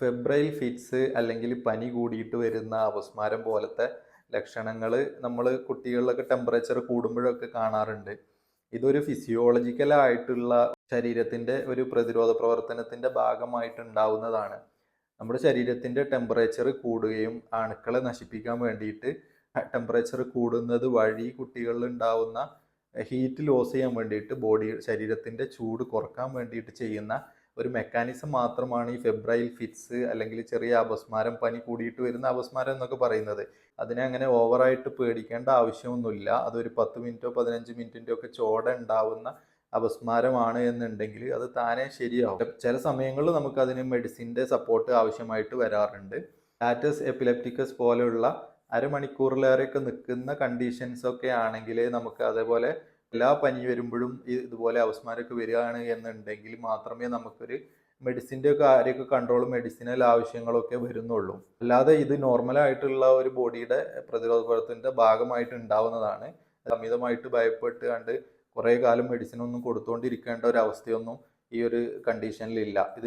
Febrile fits അല്ലെങ്കിൽ പനി കൂടിയിട്ട് വരുന്ന അപസ്മാരം പോലത്തെ ലക്ഷണങ്ങൾ നമ്മൾ കുട്ടികളിലൊക്കെ ടെമ്പറേച്ചർ കൂടുമ്പോഴൊക്കെ കാണാറുണ്ട്. ഇതൊരു ഫിസിയോളജിക്കലായിട്ടുള്ള ശരീരത്തിന്റെ ഒരു പ്രതിരോധ പ്രവർത്തനത്തിന്റെ ഭാഗമായിട്ടുണ്ടാവുന്നതാണ്. നമ്മുടെ ശരീരത്തിന്റെ ടെമ്പറേച്ചർ കൂടുകയും അണുക്കളെ നശിപ്പിക്കാൻ വേണ്ടിയിട്ട് ടെമ്പറേച്ചർ കൂടുന്നത് വഴി കുട്ടികളിൽ ഉണ്ടാവുന്ന ഹീറ്റ് ലോസ് ചെയ്യാൻ വേണ്ടിയിട്ട് ബോഡി ശരീരത്തിന്റെ ചൂട് കുറയ്ക്കാൻ വേണ്ടിയിട്ട് ചെയ്യുന്ന ഒരു മെക്കാനിസം മാത്രമാണ് ഈ ഫെബ്രൈൽ ഫിറ്റ്സ് അല്ലെങ്കിൽ ചെറിയ അപസ്മാരം പനി കൂടിയിട്ട് വരുന്ന അപസ്മാരം എന്നൊക്കെ പറയുന്നത്. അതിനെ അങ്ങനെ ഓവറായിട്ട് പേടിക്കേണ്ട ആവശ്യമൊന്നുമില്ല. അതൊരു പത്ത് മിനിറ്റോ പതിനഞ്ച് മിനിറ്റിന്റെ ഒക്കെ ചോട ഉണ്ടാവുന്ന അപസ്മാരമാണ് എന്നുണ്ടെങ്കിൽ അത് താനെ ശരിയാവും. ചില സമയങ്ങളിൽ നമുക്ക് അതിന് മെഡിസിന്റെ സപ്പോർട്ട് ആവശ്യമായിട്ട് വരാറുണ്ട്. ലാറ്റസ് എപ്പിലെപ്റ്റിക്കസ് പോലെയുള്ള അരമണിക്കൂറിലേറെയൊക്കെ നിൽക്കുന്ന കണ്ടീഷൻസ് ഒക്കെ ആണെങ്കിൽ നമുക്ക് അതേപോലെ എല്ലാ പനി വരുമ്പോഴും ഇതുപോലെ അവസ്മാരൊക്കെ വരികയാണ് എന്നുണ്ടെങ്കിൽ മാത്രമേ നമുക്കൊരു മെഡിസിന്റെ കാര്യമൊക്കെ കൺട്രോൾ മെഡിസിനൽ ആവശ്യങ്ങളൊക്കെ വരുന്നുള്ളൂ. അല്ലാതെ ഇത് നോർമലായിട്ടുള്ള ഒരു ബോഡിയുടെ പ്രതിരോധ പ്രവർത്തനത്തിന്റെ ഭാഗമായിട്ട് ഉണ്ടാവുന്നതാണ്. അമിതമായിട്ട് ഭയപ്പെട്ട് കണ്ട് കുറേ കാലം മെഡിസിൻ ഒന്നും കൊടുത്തുകൊണ്ടിരിക്കേണ്ട ഒരു അവസ്ഥയൊന്നും ഈ ഒരു കണ്ടീഷനിലില്ല ഇത്